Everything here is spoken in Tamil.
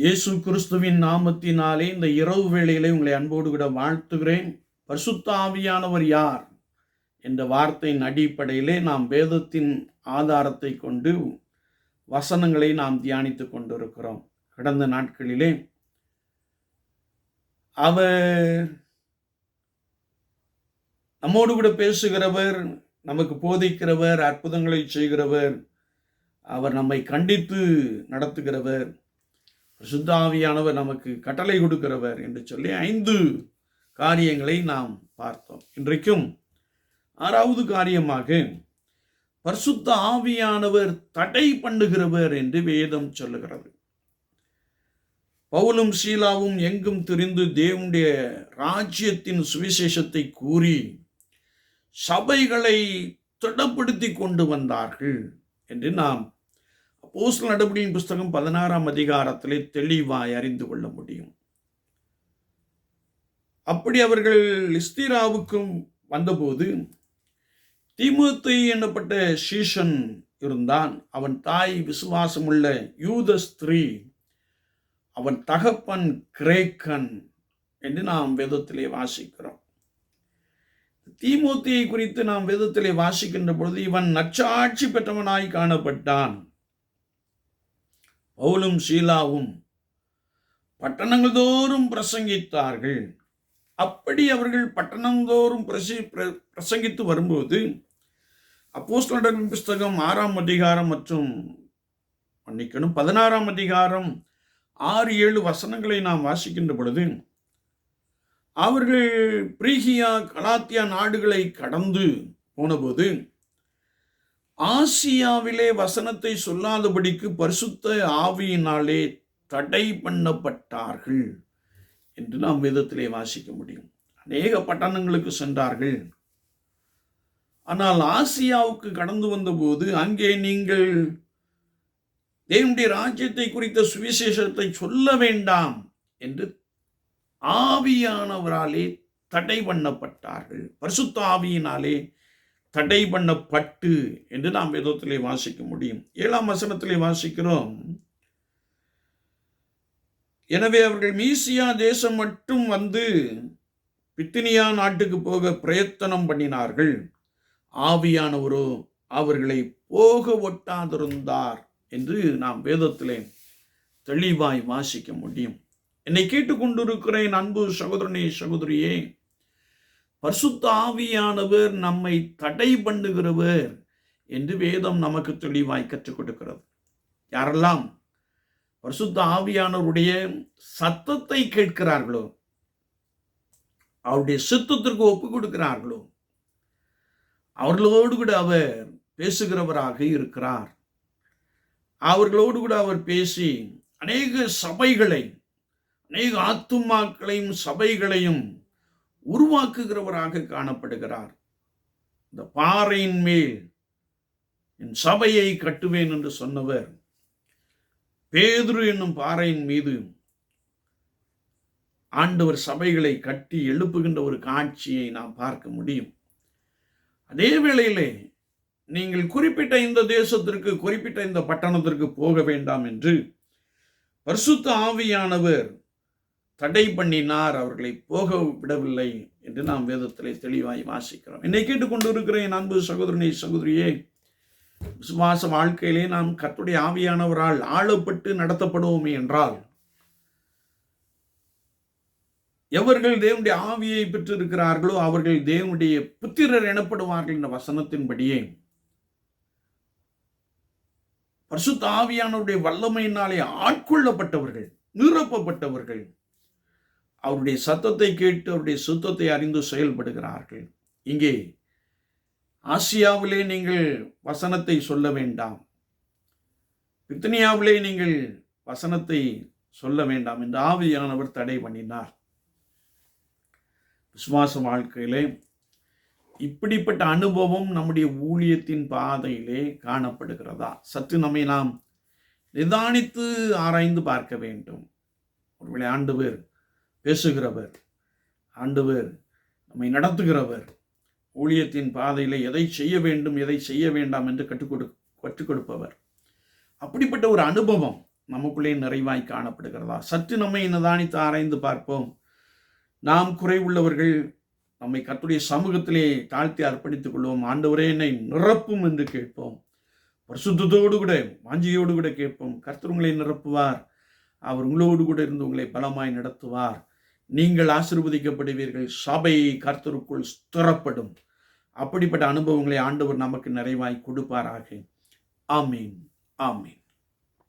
இயேசு கிறிஸ்துவின் நாமத்தினாலே இந்த இரவு வேளையிலே உங்களை அன்போடு கூட வாழ்த்துகிறேன். பரிசுத்த ஆவியானவர் யார்? என்ற வார்த்தையின் அடிப்படையிலே நாம் வேதத்தின் ஆதாரத்தை கொண்டு வசனங்களை நாம் தியானித்துக் கொண்டிருக்கிறோம். கடந்த நாட்களிலே அவர் நம்மோடு கூட பேசுகிறவர் நமக்கு போதிக்கிறவர் அற்புதங்களை செய்கிறவர் அவர் நம்மை கண்டித்து நடத்துகிறவர் சுத்தாவியானவர் நமக்கு கட்டளை கொடுக்கிறவர் என்று சொல்லி ஐந்து காரியங்களை நாம் பார்த்தோம். இன்றைக்கும் ஆறாவது காரியமாக பரிசுத்த ஆவியானவர் தடை பண்ணுகிறவர் என்று வேதம் சொல்லுகிறது. பவுலும் சீலாவும் எங்கும் திரிந்து தேவனுடைய ராஜ்யத்தின் சுவிசேஷத்தை கூறி சபைகளை திடப்படுத்தி கொண்டு வந்தார்கள் என்று நாம் அப்போஸ்தலர் நடபடியின் புஸ்தகம் பதினாறாம் அதிகாரத்திலே தெளிவாய் அறிந்து கொள்ள முடியும். அப்படி அவர்கள் லிஸ்திராவுக்கும் வந்தபோது திமுத்தி என்னப்பட்ட சீஷன் இருந்தான். அவன் தாய் விசுவாசமுள்ள யூத ஸ்திரீ அவன் தகப்பன் கிரேக்கன் என்று நாம் வேதத்திலே வாசிக்கிறோம். தீமூத்தியை குறித்து நாம் வேதத்திலே வாசிக்கின்ற பொழுது இவன் நச்சாட்சி பெற்றவனாய் காணப்பட்டான். பவுலும் ஷீலாவும் பட்டணங்கள் தோறும் பிரசங்கித்தார்கள். அப்படி அவர்கள் பட்டணந்தோறும் பிரசி பிர- பிரசங்கித்து வரும்போது அப்போஸ்தலரின் புஸ்தகம் ஆறாம் அதிகாரம் மற்றும் மன்னிக்கணும் பதினாறாம் அதிகாரம் ஆறு ஏழு வசனங்களை நாம் வாசிக்கின்ற பொழுது அவர்கள் பிரீகியா கலாத்தியா நாடுகளை கடந்து போனபோது ஆசியாவிலே வசனத்தை சொல்லாதபடிக்கு பரிசுத்த ஆவியினாலே தடை பண்ணப்பட்டார்கள் என்று நாம் வேதத்திலே வாசிக்க முடியும். அநேக பட்டணங்களுக்கு சென்றார்கள். ஆனால் ஆசியாவுக்கு கடந்து வந்தபோது அங்கே நீங்கள் தேவனுடைய ராஜ்யத்தை குறித்த சுவிசேஷத்தை சொல்ல வேண்டாம் என்று ஆவியானவராலே தடை பண்ணப்பட்டார்கள். பரிசுத்த ஆவியினாலே தடை பண்ணப்பட்டு என்று நாம் வேதத்திலே வாசிக்க முடியும். ஏழாம் வசனத்திலே வாசிக்கிறோம். எனவே அவர்கள் மீசியா தேசம் மட்டும் வந்து பித்தினியா நாட்டுக்கு போக பிரயத்தனம் பண்ணினார்கள். ஆவியானவரோ அவர்களை போக ஒட்டாதிருந்தார் என்று நாம் வேதத்திலே தெளிவாய் வாசிக்க முடியும். என்னை கேட்டுக்கொண்டிருக்கிறேன் அன்பு சகோதரனே சகோதரியே பரிசுத்த ஆவியானவர் நம்மை தடை பண்ணுகிறவர் என்று வேதம் நமக்கு தெளிவாய் கற்றுக் கொடுக்கிறது. யாரெல்லாம் பரிசுத்த ஆவியானவருடைய சத்தத்தை கேட்கிறார்களோ அவருடைய சித்தத்திற்கு ஒப்பு கொடுக்கிறார்களோ அவர்களோடு கூட அவர் பேசுகிறவராக இருக்கிறார். அவர்களோடு கூட அவர் பேசி அநேக சபைகளை அநேக ஆத்துமாக்களையும் சபைகளையும் உருவாக்குகிறவராக காணப்படுகிறார். இந்த பாறையின் மேல் என் சபையை கட்டுவேன் என்று சொன்னவர் பேதுரு என்னும் பாறையின் மீது ஆண்டவர் சபைகளை கட்டி எழுப்புகின்ற ஒரு காட்சியை நாம் பார்க்க முடியும். அதே வேளையிலே நீங்கள் குறிப்பிட்ட இந்த தேசத்திற்கு குறிப்பிட்ட இந்த பட்டணத்திற்கு போக வேண்டாம் என்று பரிசுத்த ஆவியானவர் தடை பண்ணினார் அவர்களை போக விடவில்லை என்று நாம் வேதத்திலே தெளிவாய் வாசிக்கிறோம். என்னை கேட்டுக்கொண்டிருக்கிற என் அன்பு சகோதரனை சகோதரியே விசுவாச வாழ்க்கையிலே நாம் கத்துடைய ஆவியானவரால் ஆளப்பட்டு நடத்தப்படுவோமே என்றால் எவர்கள் தேவனுடைய ஆவியை பெற்றிருக்கிறார்களோ அவர்கள் தேவனுடைய புத்திரர் எனப்படுவார்கள் என்ற வசனத்தின்படியே பரிசுத்த ஆவியானவருடைய வல்லமையினாலே ஆட்கொள்ளப்பட்டவர்கள் நிரப்பப்பட்டவர்கள் அவருடைய சத்தத்தை கேட்டு அவருடைய சுத்தத்தை அறிந்து செயல்படுகிறார்கள். இங்கே ஆசியாவிலே நீங்கள் வசனத்தை சொல்ல வேண்டாம். பித்தனியாவிலே நீங்கள் வசனத்தை சொல்ல வேண்டாம் என்று ஆவியானவர் தடை பண்ணினார். விசுவாச வாழ்க்கையிலே இப்படிப்பட்ட அனுபவம் நம்முடைய ஊழியத்தின் பாதையிலே காணப்படுகிறதா? சற்று நம்மை நாம் நிதானித்து ஆராய்ந்து பார்க்க வேண்டும். ஒருவேளை பேர் பேசுகிறவர் ஆண்டவர் நம்மை நடத்துகிறவர். ஊழியத்தின் பாதையில் எதை செய்ய வேண்டும் எதை செய்ய வேண்டாம் என்று கற்றுக் கொடு கற்றுக் கொடுப்பவர். அப்படிப்பட்ட ஒரு அனுபவம் நமக்குள்ளே நிறைவாய் காணப்படுகிறதா? சற்று நம்மை நிதானித்து ஆராய்ந்து பார்ப்போம். நாம் குறைவுள்ளவர்கள் நம்மை கத்துடைய சமூகத்திலே தாழ்த்தி அர்ப்பணித்துக் கொள்வோம். ஆண்டவரே என்னை நிரப்பும் என்று கேட்போம். பரிசுத்தோடு கூட வாஞ்சியோடு கூட கேட்போம். கர்த்தர் உங்களை நிரப்புவார். அவர் உங்களோடு கூட இருந்து உங்களை பலமாய் நடத்துவார். நீங்கள் ஆசிர்வதிக்கப்படுவீர்கள். சபை கர்த்தருக்குள் ஸ்திரப்படும். அப்படிப்பட்ட அனுபவங்களை ஆண்டவர் நமக்கு நிறைவாய் கொடுப்பாராக. ஆமீன். ஆமீன்.